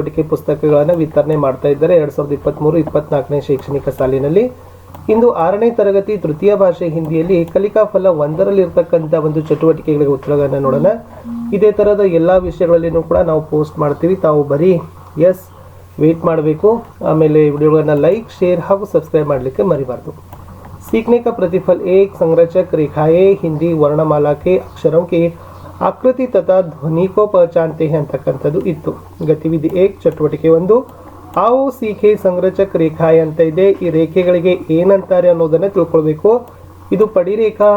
ಚಟುವಟಿಕೆ ಪುಸ್ತಕಗಳನ್ನು ವಿತರಣೆ ಮಾಡ್ತಾ ಇದ್ದಾರೆ ಎರಡ್ ಸಾವಿರದ ಇಪ್ಪತ್ತ್ಮೂರು ಇಪ್ಪತ್ನಾಲ್ಕನೇ ಶೈಕ್ಷಣಿಕ ಸಾಲಿನಲ್ಲಿ ಇಂದು ಆರನೇ ತರಗತಿ ತೃತೀಯ ಭಾಷೆ ಹಿಂದಿಯಲ್ಲಿ ಕಲಿಕಾ ಫಲ ಒಂದರಲ್ಲಿ ಇರ್ತಕ್ಕಂಥ ಒಂದು ಚಟುವಟಿಕೆಗಳಿಗೆ ಉತ್ತರಗಳನ್ನು ನೋಡೋಣ ಇದೇ ಥರದ ಎಲ್ಲ ವಿಷಯಗಳಲ್ಲಿನೂ ಕೂಡ ನಾವು ಪೋಸ್ಟ್ ಮಾಡ್ತೀವಿ ತಾವು ಬರೀ ಎಸ್ ವೇಟ್ ಮಾಡಬೇಕು ಆಮೇಲೆ ವಿಡಿಯೋಗಳನ್ನು ಲೈಕ್ ಶೇರ್ ಹಾಗೂ ಸಬ್ಸ್ಕ್ರೈಬ್ ಮಾಡಲಿಕ್ಕೆ ಮರಿಬಾರ್ದು सीखने का प्रतिफल एक संरचक रेखाएं हिंदी वर्णमाला के अक्षरों के ಆಕೃತಿ ತಥಾ ಧ್ವನಿ ಕೋ ಪಹಚಾನ್ತೆ ಹೇ ಅಂತಕ್ಕಂಥದ್ದು ಇತ್ತು. ಗತಿವಿಧಿ ಏಕ್ ಚಟುವಟಿಕೆ ಒಂದು. ಆವು ಸಿಖೆ ಸಂರಚಕ್ ರೇಖಾ ಅಂತ ಇದೆ. ಈ ರೇಖೆಗಳಿಗೆ ಏನಂತಾರೆ ಅನ್ನೋದನ್ನ ತಿಳ್ಕೊಳ್ಬೇಕು. ಇದು ಪಡಿರೇಖಾ,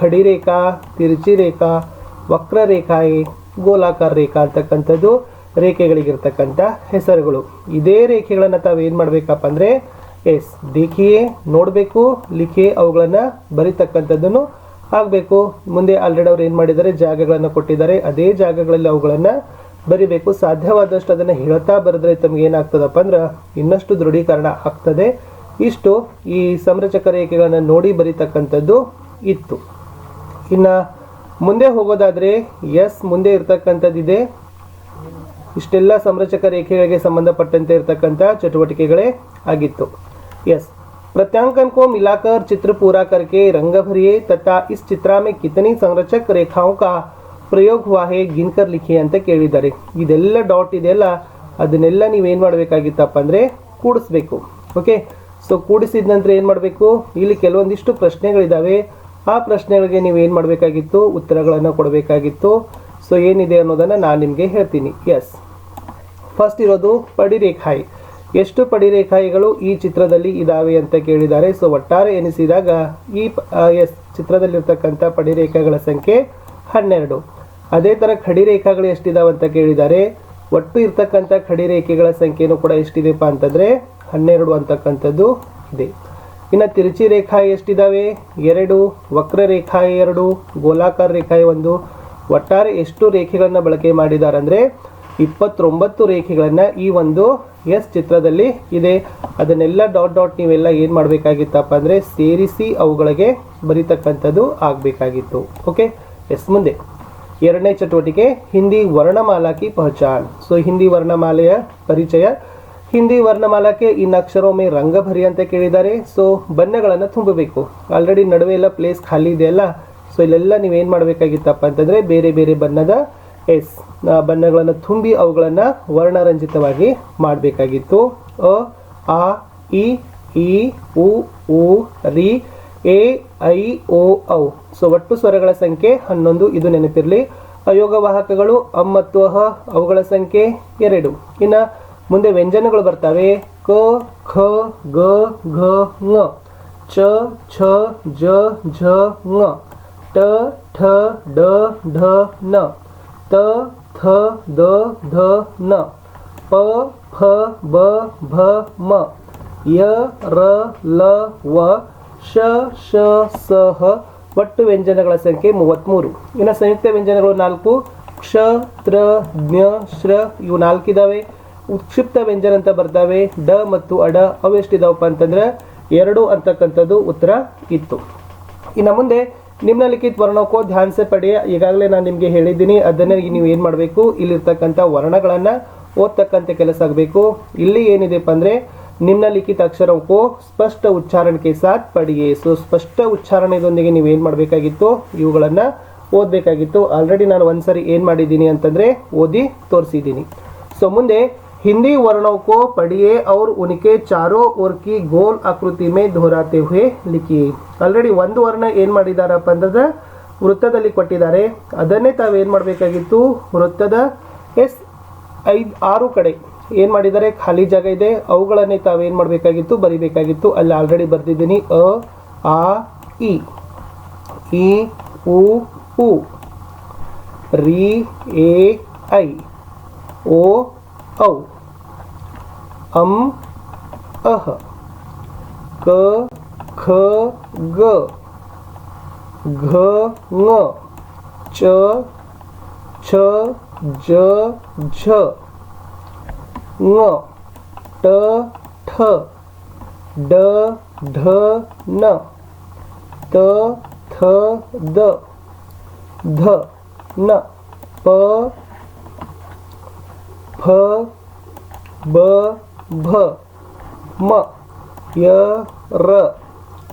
ಖಡಿರೇಖಾ ತಿರುಚಿ ರೇಖಾ ವಕ್ರರೇಖಾಯಿ, ಗೋಲಾಕಾರ ರೇಖಾ ಅಂತಕ್ಕಂಥದ್ದು ರೇಖೆಗಳಿಗಿರ್ತಕ್ಕಂಥ ಹೆಸರುಗಳು. ಇದೇ ರೇಖೆಗಳನ್ನು ತಾವೇನು ಮಾಡಬೇಕಪ್ಪ ಅಂದರೆ ಎಸ್, ದೇಖಿಯೇ ನೋಡಬೇಕು, ಲಿಖೆ ಅವುಗಳನ್ನು ಬರಿತಕ್ಕಂಥದ್ದನ್ನು ಆಗಬೇಕು ಮುಂದೆ ಆಲ್ರೆಡಿ ಅವ್ರು ಏನು ಮಾಡಿದ್ದಾರೆ? ಜಾಗಗಳನ್ನು ಕೊಟ್ಟಿದ್ದಾರೆ. ಅದೇ ಜಾಗಗಳಲ್ಲಿ ಅವುಗಳನ್ನು ಬರಿಬೇಕು. ಸಾಧ್ಯವಾದಷ್ಟು ಅದನ್ನು ಹೇಳ್ತಾ ಬರೆದ್ರೆ ತಮ್ಗೆ ಏನಾಗ್ತದಪ್ಪ ಅಂದ್ರೆ ಇನ್ನಷ್ಟು ದೃಢೀಕರಣ ಆಗ್ತದೆ. ಇಷ್ಟು ಈ ಸಂರಚಕ ರೇಖೆಗಳನ್ನು ನೋಡಿ ಬರೀತಕ್ಕಂಥದ್ದು ಇತ್ತು. ಇನ್ನು ಮುಂದೆ ಹೋಗೋದಾದರೆ ಎಸ್ ಮುಂದೆ ಇರ್ತಕ್ಕಂಥದ್ದಿದೆ. ಇಷ್ಟೆಲ್ಲ ಸಂರಚಕ ರೇಖೆಗಳಿಗೆ ಸಂಬಂಧಪಟ್ಟಂತೆ ಇರತಕ್ಕಂಥ ಚಟುವಟಿಕೆಗಳೇ ಆಗಿತ್ತು. यस प्रत्यांकन को मिलाकर चित्र पूरा करके रंग भरिए तथा इस चित्र में कितनी संरचक रेखाओं का ಪ್ರಯೋಗ ಹುವಾ ಹೇ ಗಿನ್ಕರ್ ಲಿಖಿ ಅಂತ ಕೇಳಿದ್ದಾರೆ ಇದೆಲ್ಲ ಡಾಟ್ ಇದೆಯಲ್ಲ ಅದನ್ನೆಲ್ಲ ನೀವೇನು ಮಾಡಬೇಕಾಗಿತ್ತಪ್ಪ ಅಂದರೆ ಕೂಡಿಸ್ಬೇಕು ಓಕೆ ಸೊ ಕೂಡಿಸಿದ ನಂತರ ಏನು ಮಾಡಬೇಕು ಇಲ್ಲಿ ಕೆಲವೊಂದಿಷ್ಟು ಪ್ರಶ್ನೆಗಳಿದ್ದಾವೆ ಆ ಪ್ರಶ್ನೆಗಳಿಗೆ ನೀವು ಏನು ಮಾಡಬೇಕಾಗಿತ್ತು ಉತ್ತರಗಳನ್ನು ಕೊಡಬೇಕಾಗಿತ್ತು ಸೊ ಏನಿದೆ ಅನ್ನೋದನ್ನು ನಾನು ನಿಮಗೆ ಹೇಳ್ತೀನಿ ಎಸ್ ಫಸ್ಟ್ ಇರೋದು ಪಡಿರೇಖಾಯಿ ಎಷ್ಟು ಪಡಿರೇಖಾಯಿಗಳು ಈ ಚಿತ್ರದಲ್ಲಿ ಇದ್ದಾವೆ ಅಂತ ಕೇಳಿದ್ದಾರೆ. ಸೊ ಒಟ್ಟಾರೆ ಎನಿಸಿದಾಗ ಈ ಎಸ್, ಚಿತ್ರದಲ್ಲಿರ್ತಕ್ಕಂಥ ಪಡಿರೇಖೆಗಳ ಸಂಖ್ಯೆ ಹನ್ನೆರಡು. ಅದೇ ಥರ ಖಡಿರೇಖಾಗಳು ಎಷ್ಟಿದಾವೆ ಅಂತ ಕೇಳಿದ್ದಾರೆ ಒಟ್ಟು ಇರ್ತಕ್ಕಂಥ ಖಡಿರೇಖೆಗಳ ಸಂಖ್ಯೆಯೂ ಕೂಡ ಎಷ್ಟಿದೆಪ್ಪ ಅಂತಂದರೆ ಹನ್ನೆರಡು ಅಂತಕ್ಕಂಥದ್ದು ಇದೆ. ಇನ್ನು ತಿರುಚಿ ರೇಖಾ ಎಷ್ಟಿದ್ದಾವೆ ಎರಡು ವಕ್ರರೇಖಾಯಿ ಎರಡು, ಗೋಲಾಕಾರ ರೇಖಾಯಿ ಒಂದು. ಒಟ್ಟಾರೆ ಎಷ್ಟು ರೇಖೆಗಳನ್ನು ಬಳಕೆ ಮಾಡಿದ್ದಾರೆ ಅಂದರೆ ಇಪ್ಪತ್ತೊಂಬತ್ತು ರೇಖೆಗಳನ್ನು ಈ ಒಂದು ಎಸ್ ಚಿತ್ರದಲ್ಲಿ ಇದೆ. ಅದನ್ನೆಲ್ಲ ಡಾಟ್ ಡಾಟ್ ನೀವೆಲ್ಲ ಏನು ಮಾಡಬೇಕಾಗಿತ್ತಪ್ಪ ಅಂದರೆ ಸೇರಿಸಿ ಅವುಗಳಿಗೆ ಬರೀತಕ್ಕಂಥದ್ದು ಆಗಬೇಕಾಗಿತ್ತು. ಓಕೆ ಎಸ್ ಮುಂದೆ. ಎರಡನೇ ಚಟುವಟಿಕೆ, ಹಿಂದಿ ವರ್ಣಮಾಲಾಕಿ ಪಹಚಾನ್. ಸೊ ಹಿಂದಿ ವರ್ಣಮಾಲೆಯ ಪರಿಚಯ. ಹಿಂದಿ ವರ್ಣಮಾಲಾಕ್ಕೆ ಇನ್ ಅಕ್ಷರೊಮ್ಮೆ ರಂಗಭರಿ ರಂಗ ಭರಿ ಅಂತ ಕೇಳಿದ್ದಾರೆ. ಸೊ ಬಣ್ಣಗಳನ್ನು ತುಂಬಬೇಕು. ಆಲ್ರೆಡಿ ನಡುವೆ ಎಲ್ಲ ಪ್ಲೇಸ್ ಖಾಲಿ ಇದೆಯಲ್ಲ ಸೊ ಇಲ್ಲೆಲ್ಲ ನೀವೇನು ಮಾಡಬೇಕಾಗಿತ್ತಪ್ಪ ಅಂತಂದರೆ ಬೇರೆ ಬೇರೆ ಬಣ್ಣದ ಎಸ್ ಬಣ್ಣಗಳನ್ನು ತುಂಬಿ ಅವುಗಳನ್ನು ವರ್ಣರಂಜಿತವಾಗಿ ಮಾಡಬೇಕಾಗಿತ್ತು. ಅ, ಆ, ಇ, ಈ, ಉ ಉ, ರಿ, ಎ, ಐ, ಓ, ಔ. ಸೊ ಒಟ್ಟು ಸ್ವರಗಳ ಸಂಖ್ಯೆ ಹನ್ನೊಂದು, ಇದು ನೆನಪಿರಲಿ. ಅಯೋಗವಾಹಕಗಳು, ಅಂ ಮತ್ತು ಅಹ, ಅವುಗಳ ಸಂಖ್ಯೆ ಎರಡು. ಇನ್ನು ಮುಂದೆ ವ್ಯಂಜನಗಳು ಬರ್ತವೆ. ಕ, ಖ, ಗ, ಘ ಙ ಚ, ಛ, ಜ ಝ ङ ಟ ಠ ಡ ಢ ನ ತ ಥ ದ, ಧ, ನ. ಪ ಫ ಬ ಭ ಮ ಯ, ರ, ಲ, ವ, ಶ ಶ, ಸ, ಹ. ಒಟ್ಟು ವ್ಯಂಜನಗಳ ಸಂಖ್ಯೆ ಮೂವತ್ತ್ಮೂರು ಇನ್ನು ಸಂಯುಕ್ತ ವ್ಯಂಜನಗಳು ನಾಲ್ಕು, ಕ್ಷ, ತ್ರ, ಜ್ಞ, ಶ್ರ, ಇವು ನಾಲ್ಕಿದ್ದಾವೆ ಉತ್ಕ್ಷಿಪ್ತ ವ್ಯಂಜನ ಅಂತ ಬರ್ತಾವೆ ಡ ಮತ್ತು ಅಡ ಅವೆಷ್ಟಿದಾವಪ್ಪ ಅಂತಂದ್ರೆ ಎರಡು ಅಂತಕ್ಕಂಥದ್ದು ಉತ್ತರ ಇತ್ತು. ಇನ್ನು ಮುಂದೆ ನಿಮ್ನಲಿಖಿತ ವರ್ಣಕ್ಕೋ ಧ್ಯಾನ ಸೆ ಪಡೆ. ಈಗಾಗಲೇ ನಾನು ನಿಮಗೆ ಹೇಳಿದ್ದೀನಿ, ಅದನ್ನೇ ನೀವು ಏನು ಮಾಡಬೇಕು? ಇಲ್ಲಿರ್ತಕ್ಕಂಥ ವರ್ಣಗಳನ್ನು ಓದ್ತಕ್ಕಂಥ ಕೆಲಸ ಆಗಬೇಕು. ಇಲ್ಲಿ ಏನಿದೆಪ್ಪ ಅಂದರೆ ನಿಮ್ನಲಿಖಿತ ಅಕ್ಷರಕ್ಕೂ ಸ್ಪಷ್ಟ ಉಚ್ಚಾರಣೆಗೆ ಸಾಥ್ ಪಡಿಯೇ. ಸೊ ಸ್ಪಷ್ಟ ಉಚ್ಚಾರಣೆದೊಂದಿಗೆ ನೀವು ಏನು ಮಾಡಬೇಕಾಗಿತ್ತು? ಇವುಗಳನ್ನು ಓದಬೇಕಾಗಿತ್ತು. ಆಲ್ರೆಡಿ ನಾನು ಒಂದು ಸಾರಿ ಏನು ಮಾಡಿದ್ದೀನಿ ಅಂತಂದರೆ ಓದಿ ತೋರಿಸಿದ್ದೀನಿ. ಸೊ ಮುಂದೆ हिंदी वर्णों को पढ़िए और उनके चारों ओर की गोल आकृति में दोहराते हुए लिखिए ಆಲ್ರೆಡಿ ಒಂದು ವರ್ಣ ಏನು ಮಾಡಿದಾರಪ್ಪ ಅಂತಂದ್ರೆ ವೃತ್ತದಲ್ಲಿ ಕೊಟ್ಟಿದ್ದಾರೆ ಅದನ್ನೇ ತಾವೇನು ಮಾಡಬೇಕಾಗಿತ್ತು ವೃತ್ತದ ಎಸ್ ಐದು ಆರು ಕಡೆ ಏನು ಮಾಡಿದ್ದಾರೆ ಖಾಲಿ ಜಾಗ ಇದೆ ಅವುಗಳನ್ನೇ ತಾವೇನು ಮಾಡಬೇಕಾಗಿತ್ತು ಬರಿಬೇಕಾಗಿತ್ತು ಅಲ್ಲಿ ಆಲ್ರೆಡಿ ಬರೆದಿದ್ದೀನಿ ಅ ಆ ಇ ಈ ಉ ಉ ರಿ ಎ ಐ ಓ ಔ ಅಂ ಅಹ ಕ ಖ ಗ ಘ ङ ಚ ಛ ಜ ಝ ङ ಟ ಠ ಡ ಢ ನ ತ ಥ ದ ಧ ನ ಪ ಫ ಬ ಭ ಮ ಯ ರ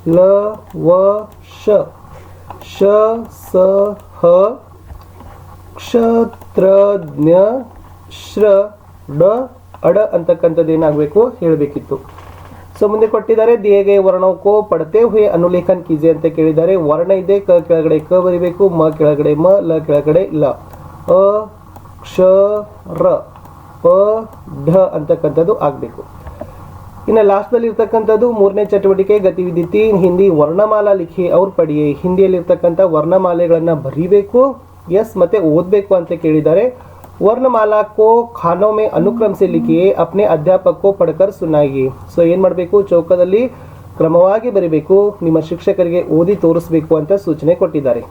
ಲ ವ ಶ ಶ ಸ ಹ ಕ್ಷತ್ರಜ್ಞ, ಶ್ರ, ಡ, ಅಡ ಅಂತಕ್ಕಂಥದ್ದು ಏನಾಗಬೇಕು ಹೇಳಬೇಕಿತ್ತು. ಸೊ, ಮುಂದೆ ಕೊಟ್ಟಿದ್ದಾರೆ ದಿಯಗೆ ವರ್ಣವು ಕೋ, ಪಡತೆ, ಹುಯ್, ಅನುಲೇಖನ್ ಕೀಜೆ ಅಂತ ಕೇಳಿದ್ದಾರೆ. ವರ್ಣ ಇದೆ, ಕ, ಕೆಳಗಡೆ, ಕ ಬರಿಬೇಕು, ಮ, ಕೆಳಗಡೆ, ಮ, ಲ, ಕೆಳಗಡೆ, ಲ. ಅ, ಕ್ಷ, ರ. ಪ ಢ ಅಂತಕ್ಕಂಥದ್ದು ಆಗಬೇಕು. ಇನ್ನು ಲಾಸ್ಟ್ನಲ್ಲಿ ಇರ್ತಕ್ಕಂಥದ್ದು ಮೂರನೇ ಚಟುವಟಿಕೆ, ಗತಿವಿಧಿತಿ, ಹಿಂದಿ ವರ್ಣಮಾಲಾ ಲಿಖಿ ಅವ್ರ ಹಿಂದಿಯಲ್ಲಿ ವರ್ಣಮಾಲೆಗಳನ್ನು ವರ್ಣಮಾಲೆಗಳನ್ನ ಬರೀಬೇಕು, ಎಸ್ ಮತ್ತೆ ಓದಬೇಕು ಅಂತ ಕೇಳಿದ್ದಾರೆ. ವರ್ಣಮಾಲಾ ಕೋ ಖಾನೋ ಮೇ ಅನುಕ್ರಮ ಸೆ ಲಿಖಿಯೇ ಅಪ್ನೆ ಅಧ್ಯಾಪಕ ಪಡ್ಕರ್ ಸುನಾಯಿ. ಸೊ ಏನು ಮಾಡಬೇಕು? ಚೌಕದಲ್ಲಿ ಕ್ರಮವಾಗಿ ಬರಿಬೇಕು. ನಿಮ್ಮ ಶಿಕ್ಷಕರಿಗೆ ಓದಿ ತೋರಿಸ್ಬೇಕು ಅಂತ ಸೂಚನೆ ಕೊಟ್ಟಿದ್ದಾರೆ.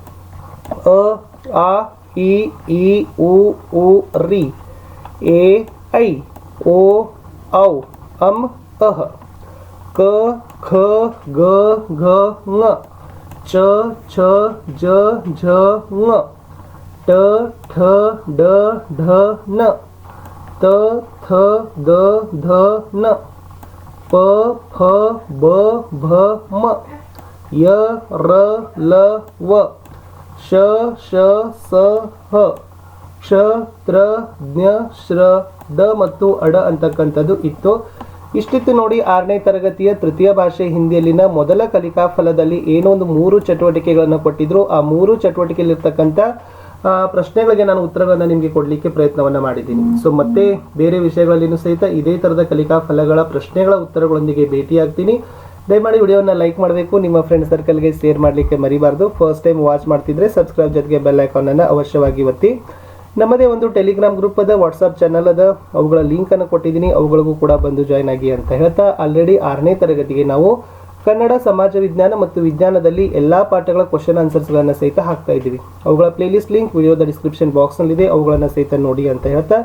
ಅ, ಆ, ಇ ಉ ಉ ರಿ ಎ ಐ ಓ ಔ ಅಂ ಅಹ ಕ ಖ ಗ ಘ ङ ಚ ಛ ಜ ಝ ङ ಟ ಠ ಡ ಢ ನ ತ ಥ ದ ಧ ನ ಪ ಫ ಬ ಭ ಮ ಯ ರ ಲ ವ ಶ ಶ ಸ ಹ ಕ್ಷ, ತ್ರ, ಜ್ಞ, ಶ್ರ, ಡ ಮತ್ತು ಅಡ ಅಂತಕ್ಕಂಥದ್ದು ಇತ್ತು. ಇಷ್ಟಿತ್ತು ನೋಡಿ ಆರನೇ ತರಗತಿಯ ತೃತೀಯ ಭಾಷೆ ಹಿಂದಿಯಲ್ಲಿನ ಮೊದಲ ಕಲಿಕಾ ಫಲದಲ್ಲಿ ಏನೋ ಒಂದು ಮೂರು ಚಟುವಟಿಕೆಗಳನ್ನು ಕೊಟ್ಟಿದ್ರು. ಆ ಮೂರು ಚಟುವಟಿಕೆಯಲ್ಲಿರ್ತಕ್ಕಂಥ ಪ್ರಶ್ನೆಗಳಿಗೆ ನಾನು ಉತ್ತರಗಳನ್ನು ನಿಮಗೆ ಕೊಡಲಿಕ್ಕೆ ಪ್ರಯತ್ನವನ್ನು ಮಾಡಿದ್ದೀನಿ. ಸೊ ಮತ್ತೆ ಬೇರೆ ವಿಷಯಗಳಲ್ಲಿನೂ ಸಹಿತ ಇದೇ ಥರದ ಕಲಿಕಾ ಫಲಗಳ ಪ್ರಶ್ನೆಗಳ ಉತ್ತರಗಳೊಂದಿಗೆ ಭೇಟಿಯಾಗ್ತೀನಿ. ದಯಮಾಡಿ ವಿಡಿಯೋನ ಲೈಕ್ ಮಾಡಬೇಕು, ನಿಮ್ಮ ಫ್ರೆಂಡ್ ಸರ್ಕಲ್ಗೆ ಶೇರ್ ಮಾಡಲಿಕ್ಕೆ ಮರಿಬಾರ್ದು. ಫಸ್ಟ್ ಟೈಮ್ ವಾಚ್ ಮಾಡ್ತಿದ್ರೆ ಸಬ್ಸ್ಕ್ರೈಬ್ ಜೊತೆಗೆ ಬೆಲ್ ಐಕಾನ್ ಅನ್ನು ಅವಶ್ಯವಾಗಿ ಒತ್ತಿ. ನಮ್ಮದೇ ಒಂದು ಟೆಲಿಗ್ರಾಮ್ ಗ್ರೂಪ್ ಅದ ವಾಟ್ಸಪ್ ಚಾನಲ್ ಅದ. ಅವುಗಳ ಲಿಂಕ್ ಅನ್ನು ಕೊಟ್ಟಿದ್ದೀನಿ. ಅವುಗಳಿಗೂ ಕೂಡ ಬಂದು ಜಾಯ್ನ್ ಆಗಿ ಅಂತ ಹೇಳ್ತಾ ಆಲ್ರೆಡಿ ಆರನೇ ತರಗತಿಗೆ ನಾವು ಕನ್ನಡ ಸಮಾಜ ವಿಜ್ಞಾನ ಮತ್ತು ವಿಜ್ಞಾನದಲ್ಲಿ ಎಲ್ಲಾ ಪಾಠಗಳ ಕ್ವಶನ್ ಆನ್ಸರ್ಸ್ಗಳನ್ನು ಸಹಿತ ಹಾಕ್ತಾ ಇದ್ದೀವಿ. ಅವುಗಳ ಪ್ಲೇಲಿಸ್ಟ್ ಲಿಂಕ್ ವಿಡಿಯೋದ ಡಿಸ್ಕ್ರಿಪ್ಷನ್ ಬಾಕ್ಸ್ನಲ್ಲಿದೆ ಅವುಗಳನ್ನು ಸಹಿತ ನೋಡಿ ಅಂತ ಹೇಳ್ತಾ